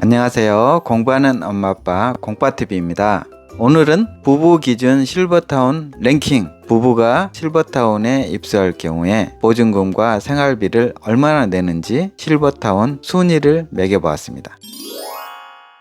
안녕하세요. 공부하는 엄마 아빠 공빠TV입니다. 오늘은 부부 기준 실버타운 랭킹 부부가 실버타운에 입수할 경우에 보증금과 생활비를 얼마나 내는지 실버타운 순위를 매겨보았습니다.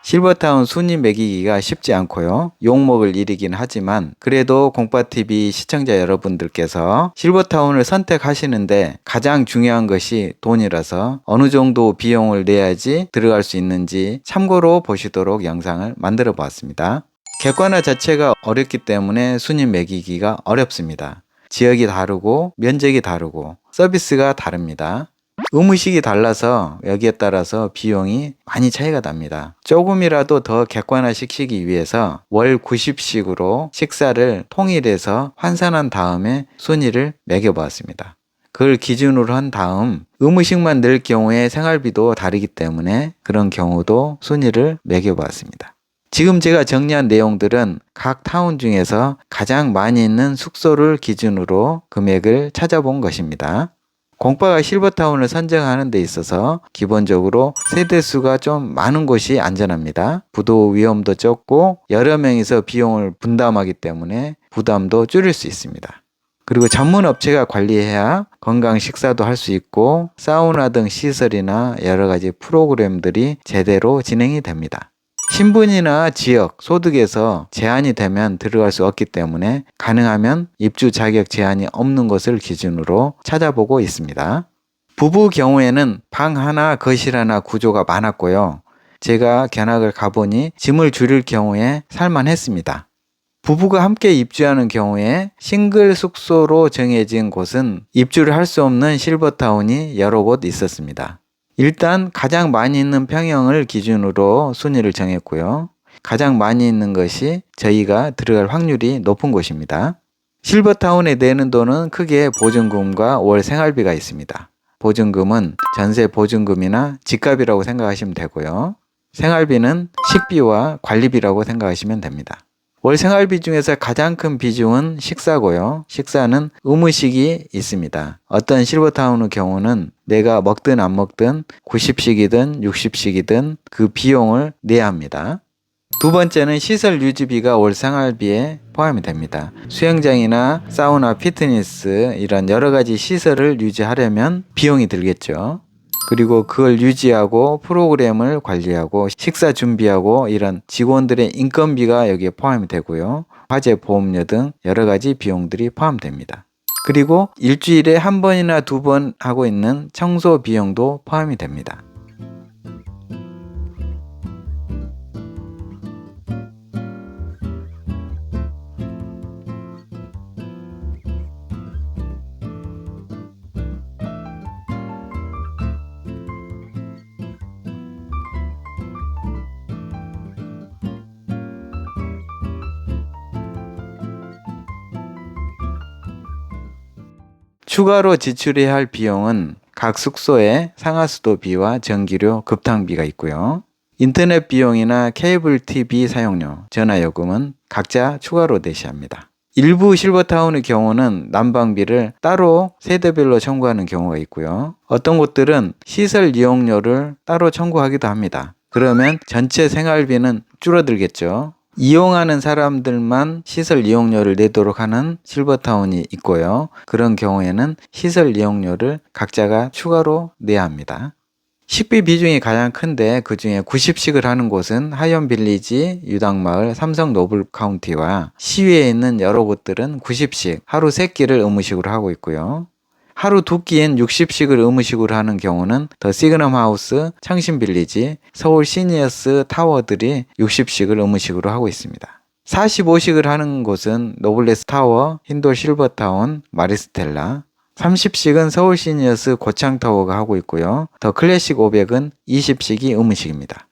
실버타운 순위 매기기가 쉽지 않고요. 욕먹을 일이긴 하지만 그래도 공빠TV 시청자 여러분들께서 실버타운을 선택하시는데 가장 중요한 것이 돈이라서 어느 정도 비용을 내야지 들어갈 수 있는지 참고로 보시도록 영상을 만들어 보았습니다. 객관화 자체가 어렵기 때문에 순위 매기기가 어렵습니다. 지역이 다르고 면적이 다르고 서비스가 다릅니다. 의무식이 달라서 여기에 따라서 비용이 많이 차이가 납니다. 조금이라도 더 객관화 시키기 위해서 월 90식으로 식사를 통일해서 환산한 다음에 순위를 매겨보았습니다. 그걸 기준으로 한 다음 의무식만 낼 경우에 생활비도 다르기 때문에 그런 경우도 순위를 매겨보았습니다. 지금 제가 정리한 내용들은 각 타운 중에서 가장 많이 있는 숙소를 기준으로 금액을 찾아본 것입니다. 공빠가 실버타운을 선정하는 데 있어서 기본적으로 세대수가 좀 많은 곳이 안전합니다. 부도 위험도 적고 여러 명이서 비용을 분담하기 때문에 부담도 줄일 수 있습니다. 그리고 전문 업체가 관리해야 건강 식사도 할 수 있고 사우나 등 시설이나 여러 가지 프로그램들이 제대로 진행이 됩니다. 신분이나 지역, 소득에서 제한이 되면 들어갈 수 없기 때문에 가능하면 입주 자격 제한이 없는 것을 기준으로 찾아보고 있습니다. 부부 경우에는 방 하나, 거실 하나 구조가 많았고요. 제가 견학을 가보니 짐을 줄일 경우에 살만했습니다. 부부가 함께 입주하는 경우에 싱글 숙소로 정해진 곳은 입주를 할 수 없는 실버타운이 여러 곳 있었습니다. 일단 가장 많이 있는 평형을 기준으로 순위를 정했고요. 가장 많이 있는 것이 저희가 들어갈 확률이 높은 곳입니다. 실버타운에 내는 돈은 크게 보증금과 월 생활비가 있습니다. 보증금은 전세 보증금이나 집값이라고 생각하시면 되고요. 생활비는 식비와 관리비라고 생각하시면 됩니다. 월 생활비 중에서 가장 큰 비중은 식사고요. 식사는 의무식이 있습니다. 어떤 실버타운의 경우는 내가 먹든 안 먹든 90식이든 60식이든 그 비용을 내야 합니다. 두 번째는 시설 유지비가 월 생활비에 포함이 됩니다. 수영장이나 사우나, 피트니스 이런 여러 가지 시설을 유지하려면 비용이 들겠죠. 그리고 그걸 유지하고 프로그램을 관리하고 식사 준비하고 이런 직원들의 인건비가 여기에 포함이 되고요. 화재 보험료 등 여러 가지 비용들이 포함됩니다. 그리고 일주일에 한 번이나 두 번 하고 있는 청소 비용도 포함이 됩니다. 추가로 지출해야 할 비용은 각 숙소에 상하수도비와 전기료, 급탕비가 있고요. 인터넷 비용이나 케이블 TV 사용료, 전화요금은 각자 추가로 내셔야 합니다. 일부 실버타운의 경우는 난방비를 따로 세대별로 청구하는 경우가 있고요. 어떤 곳들은 시설 이용료를 따로 청구하기도 합니다. 그러면 전체 생활비는 줄어들겠죠. 이용하는 사람들만 시설 이용료를 내도록 하는 실버타운이 있고요. 그런 경우에는 시설 이용료를 각자가 추가로 내야 합니다. 식비 비중이 가장 큰데 그 중에 90식을 하는 곳은 하이엄 빌리지, 유당마을, 삼성 노블 카운티와 시위에 있는 여러 곳들은 90식, 하루 3끼를 의무식으로 하고 있고요. 하루 두 끼인 60식을 의무식으로 하는 경우는 더 시그넘 하우스, 창신 빌리지, 서울 시니어스 타워들이 60식을 의무식으로 하고 있습니다. 45식을 하는 곳은 노블레스 타워, 힌돌 실버타운, 마리스텔라, 30식은 서울 시니어스 고창타워가 하고 있고요. 더 클래식 500은 20식이 의무식입니다.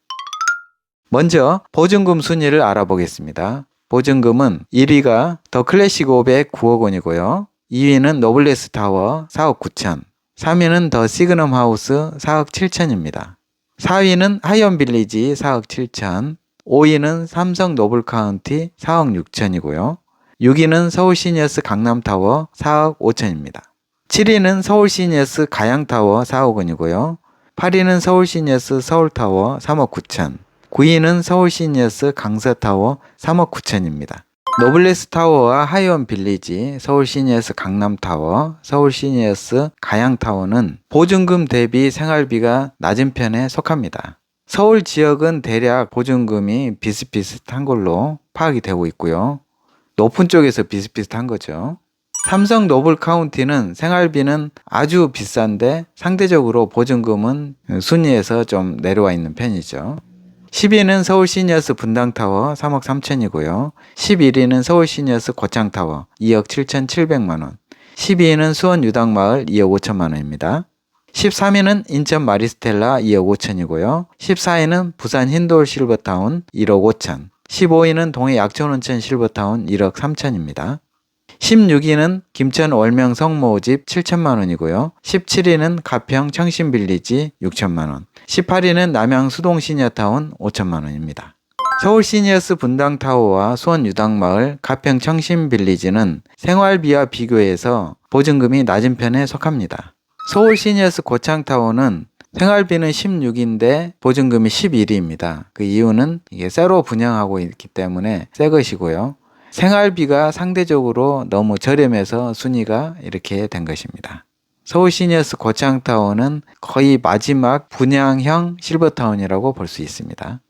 먼저 보증금 순위를 알아보겠습니다. 보증금은 1위가 더 클래식 500 9억 원이고요. 2위는 노블레스 타워 4억 9천, 3위는 더 시그넘 하우스 4억 7천입니다. 4위는 하이엄 빌리지 4억 7천, 5위는 삼성 노블 카운티 4억 6천이고요. 6위는 서울 시니어스 강남 타워 4억 5천입니다. 7위는 서울 시니어스 가양 타워 4억 원이고요. 8위는 서울 시니어스 서울 타워 3억 9천, 9위는 서울 시니어스 강서 타워 3억 9천입니다. 노블레스 타워와 하이원 빌리지, 서울 시니어스 강남 타워, 서울 시니어스 가양 타워는 보증금 대비 생활비가 낮은 편에 속합니다. 서울 지역은 대략 보증금이 비슷비슷한 걸로 파악이 되고 있고요. 높은 쪽에서 비슷비슷한 거죠. 삼성 노블 카운티는 생활비는 아주 비싼데 상대적으로 보증금은 순위에서 좀 내려와 있는 편이죠. 10위는 서울 시니어스 분당타워 3억 3천이고요. 11위는 서울 시니어스 고창타워 2억 7천7백만 원. 12위는 수원 유당마을 2억 5천만 원입니다. 13위는 인천 마리스텔라 2억 5천이고요. 14위는 부산 힌돌 실버타운 1억 5천. 15위는 동해 약촌온천 실버타운 1억 3천입니다. 16위는 김천 월명 성모집 7천만 원이고요. 17위는 가평 청신빌리지 6천만 원. 18위는 남양 수동 시니어타운 5천만 원입니다. 서울 시니어스 분당 타워와 수원 유당마을 가평 청신빌리지는 생활비와 비교해서 보증금이 낮은 편에 속합니다. 서울 시니어스 고창타워는 생활비는 16인데 보증금이 11입니다. 그 이유는 이게 새로 분양하고 있기 때문에 새 것이고요. 생활비가 상대적으로 너무 저렴해서 순위가 이렇게 된 것입니다. 서울 시니어스 고창타워는 거의 마지막 분양형 실버타운이라고 볼 수 있습니다.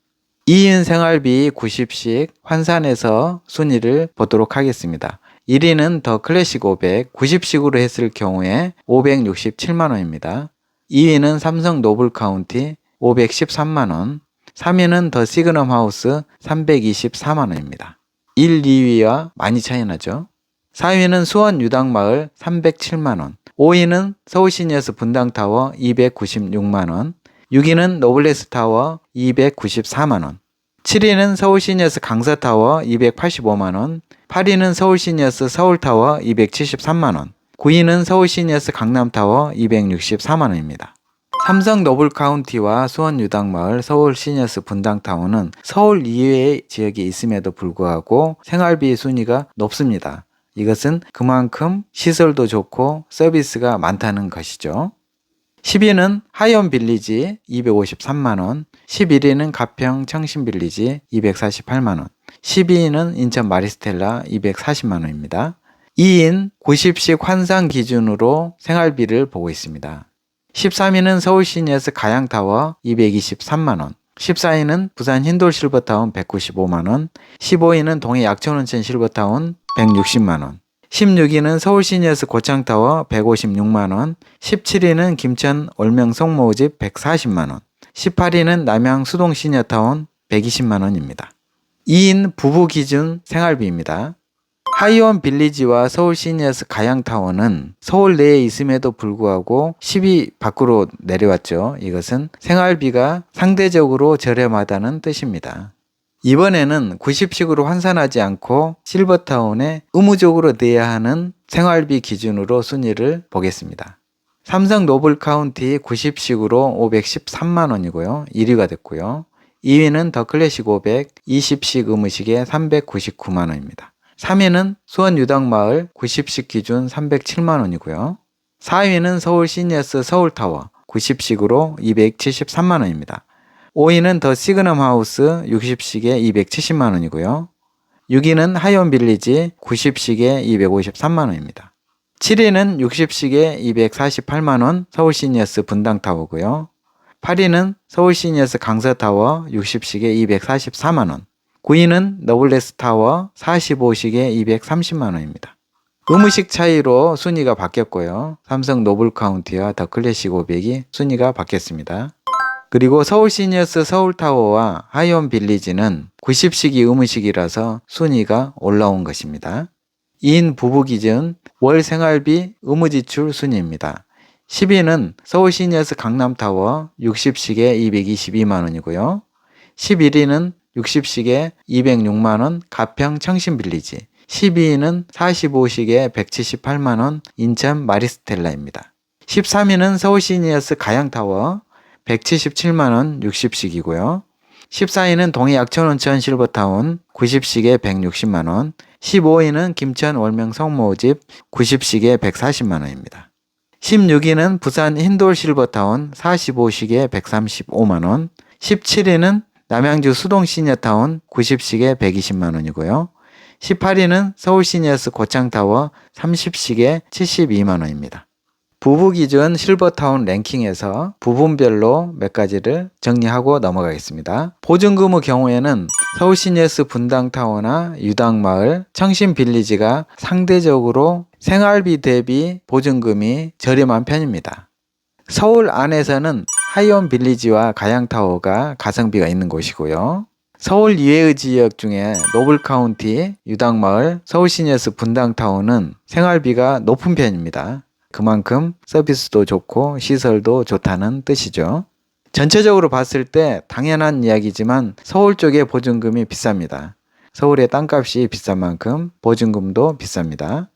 2인 생활비 90씩 환산해서 순위를 보도록 하겠습니다. 1위는 더 클래식 500, 90식으로 했을 경우에 567만원입니다. 2위는 삼성 노블 카운티 513만원, 3위는 더 시그넘 하우스 324만원입니다. 1, 2위와 많이 차이 나죠. 4위는 수원 유당마을 307만원, 5위는 서울시니어스 분당타워 296만원, 6위는 노블레스 타워 294만원, 7위는 서울시니어스 강서타워 285만원, 8위는 서울시니어스 서울타워 273만원, 9위는 서울시니어스 강남타워 264만원입니다. 삼성 노블 카운티와 수원 유당마을 서울 시니어스 분당타워는 서울 이외의 지역에 있음에도 불구하고 생활비 순위가 높습니다. 이것은 그만큼 시설도 좋고 서비스가 많다는 것이죠. 10위는 하이온 빌리지 253만원, 11위는 가평 청신 빌리지 248만원, 12위는 인천 마리스텔라 240만원입니다. 2인 90식 환상 기준으로 생활비를 보고 있습니다. 13위는 서울시니어스 가양타워 223만원, 14위는 부산 힌돌 실버타운 195만원, 15위는 동해 약촌온천 실버타운 160만원, 16위는 서울시니어스 고창타워 156만원, 17위는 김천 올명 성모집 140만원, 18위는 남양 수동 시니어타운 120만원입니다. 2인 부부 기준 생활비입니다. 하이원 빌리지와 서울 시니어스 가양타워는 서울 내에 있음에도 불구하고 10위 밖으로 내려왔죠. 이것은 생활비가 상대적으로 저렴하다는 뜻입니다. 이번에는 90식으로 환산하지 않고 실버타운에 의무적으로 내야 하는 생활비 기준으로 순위를 보겠습니다. 삼성 노블 카운티 90식으로 513만 원이고요. 1위가 됐고요. 2위는 더 클래식 500 20식 의무식에 399만 원입니다. 3위는 수원 유당마을 90식 기준 307만 원이고요. 4위는 서울 시니어스 서울타워 90식으로 273만 원입니다. 5위는 더 시그넘 하우스 60식에 270만 원이고요. 6위는 하이온 빌리지 90식에 253만 원입니다. 7위는 60식에 248만 원 서울 시니어스 분당타워고요. 8위는 서울 시니어스 강서타워 60식에 244만 원. 9위는 너블레스 타워 45식에 230만 원입니다. 의무식 차이로 순위가 바뀌었고요. 삼성 노블 카운티와 더 클래식 500이 순위가 바뀌었습니다. 그리고 서울 시니어스 서울타워와 하이온 빌리지는 90식이 의무식이라서 순위가 올라온 것입니다. 2인 부부 기준 월 생활비 의무 지출 순위입니다. 10위는 서울 시니어스 강남타워 60식에 222만 원이고요. 11위는 60식에 206만원 가평 청신빌리지 12위는 45식에 178만원 인천 마리스텔라입니다. 13위는 서울 시니어스 가양타워 177만원 60식이고요. 14위는 동해 약천온천 실버타운 90식에 160만원 15위는 김천 월명 성모집 90식에 140만원입니다. 16위는 부산 인돌 실버타운 45식에 135만원. 17위는 남양주 수동 시니어타운 90식에 120만원이고요. 18위는 서울 시니어스 고창타워 30식에 72만원입니다. 부부 기준 실버타운 랭킹에서 부분별로 몇 가지를 정리하고 넘어가겠습니다. 보증금의 경우에는 서울 시니어스 분당타워나 유당마을, 청신빌리지가 상대적으로 생활비 대비 보증금이 저렴한 편입니다. 서울 안에서는 하이온 빌리지와 가양타워가 가성비가 있는 곳이고요. 서울 이외의 지역 중에 노블 카운티, 유당마을, 서울 시니어스 분당타워는 생활비가 높은 편입니다. 그만큼 서비스도 좋고 시설도 좋다는 뜻이죠. 전체적으로 봤을 때 당연한 이야기지만 서울 쪽의 보증금이 비쌉니다. 서울의 땅값이 비싼 만큼 보증금도 비쌉니다.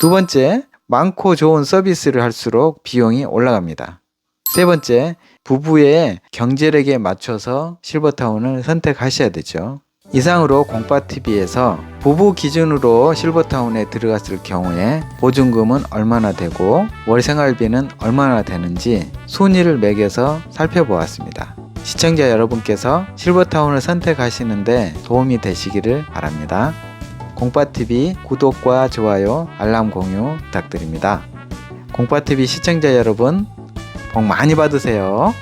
두 번째, 많고 좋은 서비스를 할수록 비용이 올라갑니다. 세 번째, 부부의 경제력에 맞춰서 실버타운을 선택하셔야 되죠. 이상으로 공파TV에서 부부 기준으로 실버타운에 들어갔을 경우에 보증금은 얼마나 되고 월 생활비는 얼마나 되는지 순위를 매겨서 살펴보았습니다. 시청자 여러분께서 실버타운을 선택하시는데 도움이 되시기를 바랍니다. 공파TV 구독과 좋아요, 알람 공유 부탁드립니다. 공파TV 시청자 여러분, 복 많이 받으세요.